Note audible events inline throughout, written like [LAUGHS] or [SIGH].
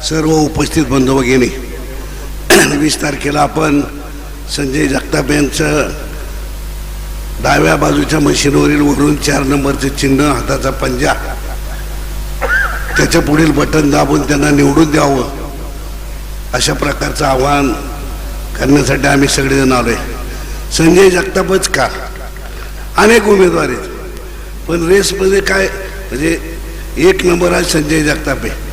सर्व उपस्थित बंधू भगिनी वीस तारखेला आपण संजय जगताप यांचं डाव्या बाजूच्या मशीनवरील वरून चार नंबरचे चिन्ह हाताचा पंजा त्याच्या पुढील बटन दाबून त्यांना निवडून द्यावं अशा प्रकारचं आव्हान करण्यासाठी आम्ही सगळेजण आलोय. संजय जगतापच का? अनेक उमेदवार आहेत. पण रेसमध्ये काय म्हणजे एक नंबर आहे संजय जगताप आहे.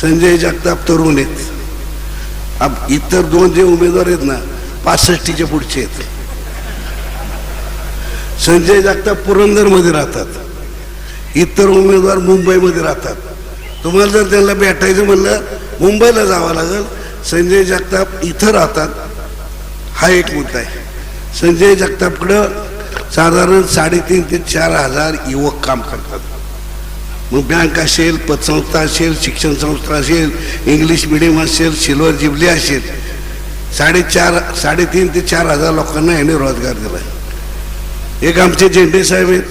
संजय जगताप तरुण आहेत. इतर दोन जे उमेदवार आहेत ना पासष्टीच्या पुढचे आहेत. संजय जगताप पुरंदरमध्ये राहतात. इतर उमेदवार मुंबईमध्ये राहतात. तुम्हाला जर त्यांना भेटायचं म्हणलं मुंबईला जावं लागेल. संजय जगताप इथं राहतात. हा एक मुद्दा आहे. संजय जगतापकडं साधारण साडेतीन ते चार हजार युवक काम करतात. मग बँक असेल पतसंस्था असेल शिक्षण संस्था असेल इंग्लिश मिडियम असेल सिल्वर जिबली असेल. साडेचार साडेतीन ते चार हजार लोकांना याने रोजगार दिला एक आमचे झेंडे साहेब आहेत.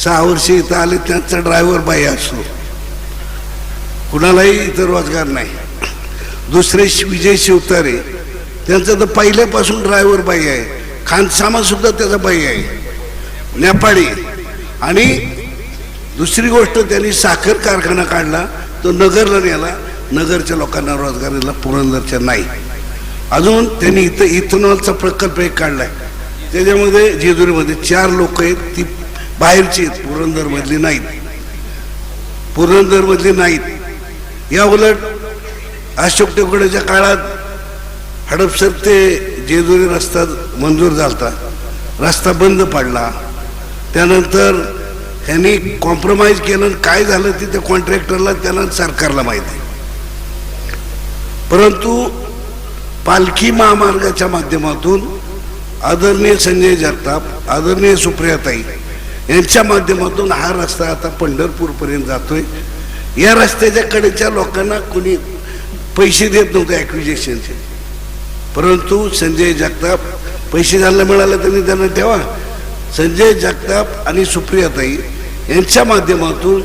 सहा वर्षे इथं आले त्यांचा ड्रायव्हर बाई असतो. कुणालाही इथं रोजगार नाही. दुसरे शि- विजय शिवतारे. त्यांचं तर पहिल्यापासून ड्रायव्हर बाई आहे. खानसामा सुद्धा त्याचा बाई आहे. नेपाळी. आणि दुसरी गोष्ट त्यांनी साखर कारखाना काढला तो नगरला नेला. नगरच्या लोकांना रोजगार दिला पुरंदरच्या नाही. अजून त्यांनी इथं इथेनॉलचा प्रकल्प एक काढलाय. त्याच्यामध्ये जेजुरीमध्ये चार लोक आहेत ती बाहेरची आहेत पुरंदरमधली नाहीत. पुरंदरमधली नाहीत. या उलट अशोक टेकड्याच्या काळात हडपसर ते जेजुरी रस्ता मंजूर झाला रस्ता बंद पडला. त्यानंतर ह्यांनी कॉम्प्रोमाइज केलं आणि काय झालं ते त्या कॉन्ट्रॅक्टरला त्याला सरकारला माहिती परंतु पालखी महामार्गाच्या माध्यमातून आदरणीय संजय जगताप आदरणीय सुप्रियाताई यांच्या माध्यमातून हा रस्ता आता पंढरपूरपर्यंत जातोय. या रस्त्याच्या कडेच्या लोकांना कोणी पैसे देत नव्हते ॲक्विजेशनचे परंतु संजय जगताप पैसे ज्यांना मिळाले त्यांनी त्यांना ठेवा. संजय जगताप आणि सुप्रियाताई यांच्या माध्यमातून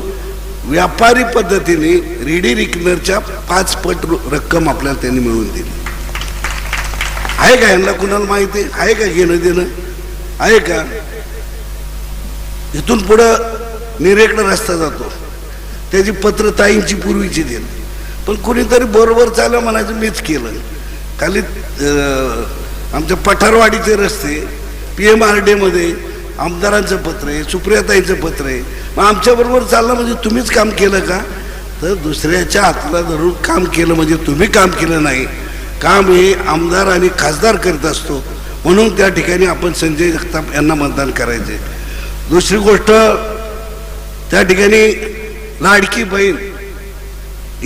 व्यापारी पद्धतीने रेडी रिकनरच्या पाच पट रक्कम आपल्याला त्यांनी मिळवून दिली. आहे का यांना कुणाला माहिती? आहे? का घेणं देणं? आहे का? इथून पुढं निरेकडं रस्ता जातो. त्याची पत्र ताईंची पूर्वीची देण. पण कुणीतरी बरोबर चाललं म्हणायचं मीच केलं. खाली आमच्या पठारवाडीचे रस्ते पी एम आर डेमध्ये आमदारांचं पत्र आहे सुप्रियाताईंचं पत्र आहे. मग आमच्याबरोबर चाललं म्हणजे तुम्हीच काम केलं का? तर दुसऱ्याच्या हाताला धरून काम केलं म्हणजे तुम्ही काम केलं नाही. काम हे आमदार आणि खासदार करत असतो. म्हणून त्या ठिकाणी आपण संजय जगताप यांना मतदान करायचे. दुसरी गोष्ट त्या ठिकाणी लाडकी बहीण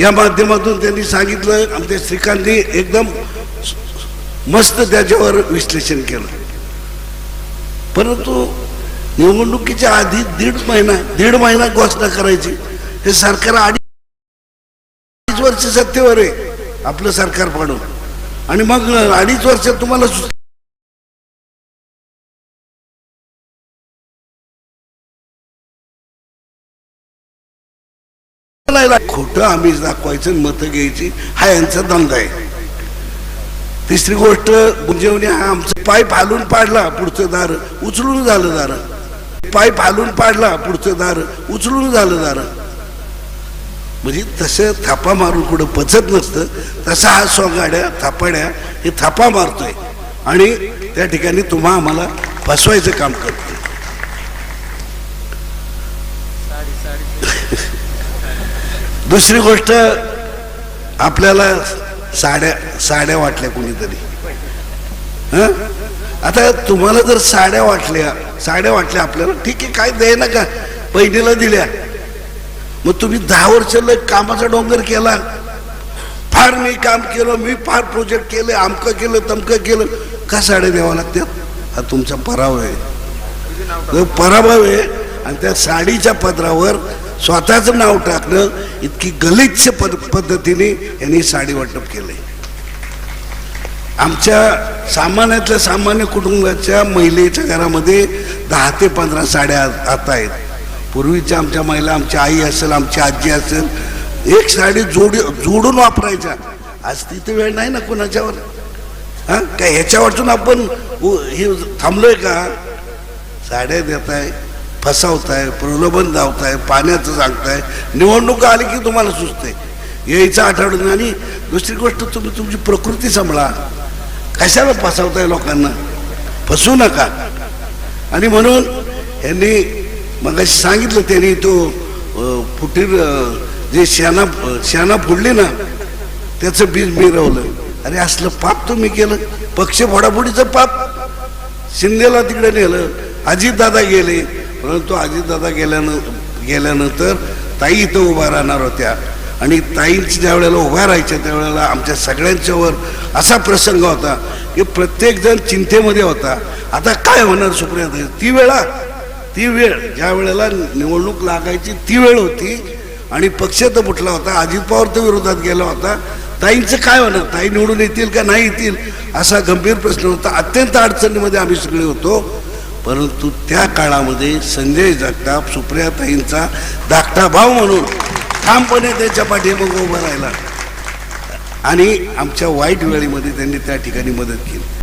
या माध्यमातून त्यांनी सांगितलं आमच्या श्रीकांतनी एकदम मस्त त्याच्यावर विश्लेषण केलं. परंतु निवडणुकीच्या आधी दीड महिना दीड महिना घोषणा करायची. हे सरकार अडीच वर्ष सत्तेवर आहे आपलं सरकार पाडून. आणि मग अडीच वर्षात तुम्हाला सु- खोटं आम्हीच दाखवायचं आणि मतं घ्यायची हा यांचा धंदा आहे. तिसरी गोष्ट गुंजवणी हा आमचं पाय हालून पाडला पुढचं दार उचलून झालं दार. पाय हालून पाडला पुढचं दार उचलून झालं दार. म्हणजे तसं थापा मारून कुठं पचत नसतं तसा हा सोगाड्या थापाड्या हे थापा मारतोय. आणि त्या ठिकाणी तुम्हा आम्हाला फसवायचं काम करतोय. [LAUGHS] दुसरी गोष्ट आपल्याला साड्या साड्या वाटल्या कोणीतरी. हां? आता तुम्हाला जर साड्या वाटल्या साड्या वाटल्या आपल्याला ठीक आहे काय द्याय ना का बहिणीला दिल्या. मग तुम्ही दहा वर्ष कामाचा डोंगर केला. फार मी काम केलं मी फार प्रोजेक्ट केले आमकं केलं तमकं केलं. का साड्या द्याव्या लागतात हा तुमचा पराभव आहे. पराभव आहे. आणि त्या साडीच्या पदरावर स्वतःचं नाव टाकणं इतकी गलिच्छ पद पद्धतीने यांनी साडी वाटप केलंय. आमच्या सामान्यातल्या सामान्य कुटुंबाच्या महिलेच्या घरामध्ये दहा ते पंधरा साड्या आता आहेत. पूर्वीच्या आमच्या महिला आमची आई असेल आमची आजी असेल एक साडी जोडी जोडून वापरायच्या. आज तिथे वेळ नाही ना कोणाच्यावर? हा? काय ह्याच्यावरतून आपण हे थांबलोय का? साड्या देताय फसावताय प्रलोभन धावताय पाण्याचं सांगताय. निवडणूक आली की तुम्हाला सुचते. यायचं आठवड्यात आणि दुसरी गोष्ट तुम्ही तुमची प्रकृती सांभाळा. कशाला फसवताय लोकांना? फसू नका. आणि म्हणून यांनी मग सांगितलं त्यांनी तो फुटीर जे शेणा शेणा फोडली ना त्याचं बीज मिरवलं. अरे असलं पाप तुम्ही केलं. पक्ष फोडाफोडीचं पाप. शिंदेला तिकडे नेलं. अजितदादा गेले. परंतु अजितदादा गेल्यानं गेल्यानंतर ताई इथं उभा राहणार होत्या. आणि ताईंच ज्या वेळेला उभ्या राहायच्या त्यावेळेला आमच्या सगळ्यांच्यावर असा प्रसंग होता की प्रत्येकजण चिंतेमध्ये होता. आता काय होणार सुप्रिया ती वेळा ती वेळ ज्या वेळेला निवडणूक लागायची ती वेळ होती. आणि पक्ष तर फुटला होता अजित पवार तर विरोधात गेला होता. ताईंचं काय होणार? ताई निवडून येतील का नाही येतील? असा गंभीर प्रश्न होता. अत्यंत अडचणीमध्ये आम्ही सगळे होतो. परंतु त्या काळामध्ये संजय जगताप सुप्रियाताईंचा धाकटा भाव म्हणून ठामपणे त्याच्या पाठीमागं उभा राहिला. आणि आमच्या वाईट वेळेमध्ये त्यांनी त्या ठिकाणी मदत केली.